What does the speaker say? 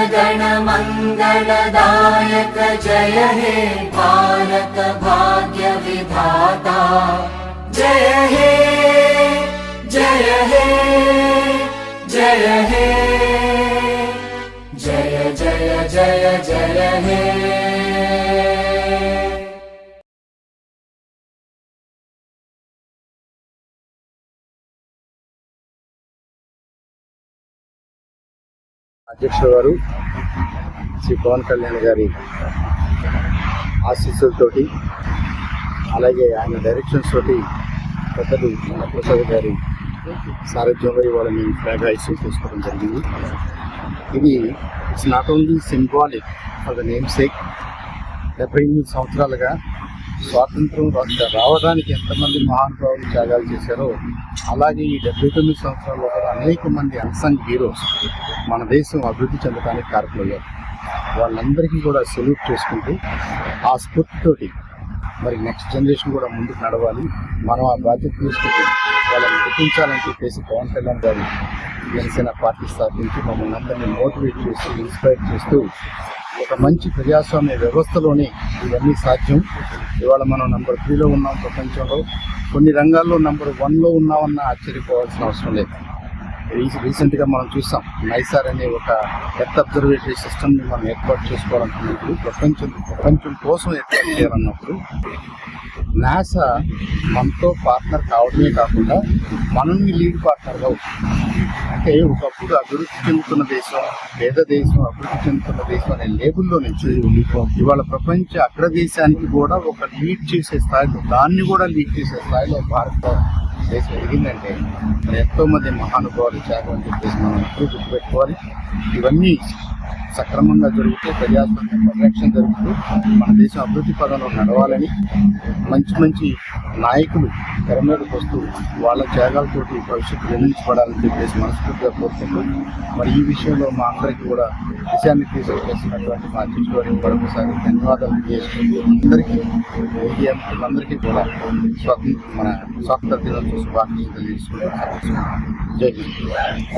गणमङ्गलदायक जय हे भारत भाग्य विधाता। जय हे जय हे जय हे। जय जय जय जय हे అధ్యక్షుడు గారు శ్రీ పవన్ కళ్యాణ్ గారి ఆశీస్సులతోటి అలాగే ఆయన డైరెక్షన్స్ తోటి పెద్దలు ప్రసాద్ గారి సారథ్యంలో ఇవాళ మేము ఫ్లాగ్ రైస్ తీసుకోవడం జరిగింది ఇది it's not only symbolic for the name sake డెబ్బై ఎనిమిది సంవత్సరాలుగా స్వాతంత్రం రావడానికి ఎంతమంది మహానుభావులు త్యాగాలు చేశారో అలాగే ఈ డెబ్బై తొమ్మిది సంవత్సరాల్లో కూడా అనేక మంది అన్సంగ్ హీరోస్ మన దేశం అభివృద్ధి చెందడానికి కారకులయ్యారు. వాళ్ళందరికీ కూడా సెల్యూట్ చేసుకుంటూ ఆ స్ఫూర్తితోటి మరి నెక్స్ట్ జనరేషన్ కూడా ముందుకు నడవాలి. మనం ఆ బాధ్యత తీసుకుంటాం వాళ్ళని చెప్పేసి పవన్ కళ్యాణ్ గారు జనసేన పార్టీ స్థాపించి మమ్మల్ని అందరినీ మోటివేట్ చేస్తూ ఇన్స్పైర్ చేస్తూ ఒక మంచి ప్రజాస్వామ్య వ్యవస్థలోనే ఇవన్నీ సాధ్యం. ఇవాళ మనం నంబర్ త్రీలో ఉన్నాం ప్రపంచంలో. కొన్ని రంగాల్లో నంబర్ వన్లో ఉన్నామన్న ఆశ్చర్యపోవాల్సిన అవసరం లేదు. రీసెంట్గా మనం చూసాం నైసార్ అనే ఒక ఎర్త్ అబ్జర్వేటరీ సిస్టమ్ని మనం ఏర్పాటు చేసుకోవాలనుకున్నప్పుడు ప్రపంచం ప్రపంచం కోసం ఏర్పాటు చేయాలన్నప్పుడు నాసా మనతో పార్ట్నర్ కావడమే కాకుండా మనల్ని లీడ్ పార్ట్నర్గా ఉంటుంది అంటే ఒకప్పుడు అభివృద్ధి చెందుతున్న దేశం పేద దేశం అభివృద్ధి చెందుతున్న దేశం అనే లేబుల్లో నుంచి ఇవాళ ప్రపంచ అగ్రదేశానికి కూడా ఒక లీడ్ చేసే స్థాయిలో దాన్ని కూడా లీడ్ చేసే స్థాయిలో భారత దేశం ఎదిగిందంటే మరి ఎంతో మంది మహానుభావులు త్యాగం చెప్పేసి మనం ఎప్పుడు గుర్తుపెట్టుకోవాలి. ఇవన్నీ సక్రమంగా జరుగుతూ ప్రజాస్వామ్య పరిరక్షణ జరుగుతూ మన దేశం అభివృద్ధి పదంలో నడవాలని మంచి మంచి నాయకులు తెరమేడకు వస్తూ వాళ్ళ త్యాగాలతోటి భవిష్యత్తు నిర్మించబడాలని చెప్పేసి మనస్ఫూర్తిగా కోరుకుంటూ మరి ఈ విషయంలో మా అందరికీ కూడా దిశానిర్దేశం చేస్తున్నటువంటి మా అధ్యక్షుడు మరొకసారి ధన్యవాదాలు తెలియజేసుకుంటూ అందరికీ మీడియా కూడా స్వతంత్ర మన స్వాతంత్ర దినోత్సవ శుభాకాంక్షలు తెలియజేసుకుంటూ జై హింద్.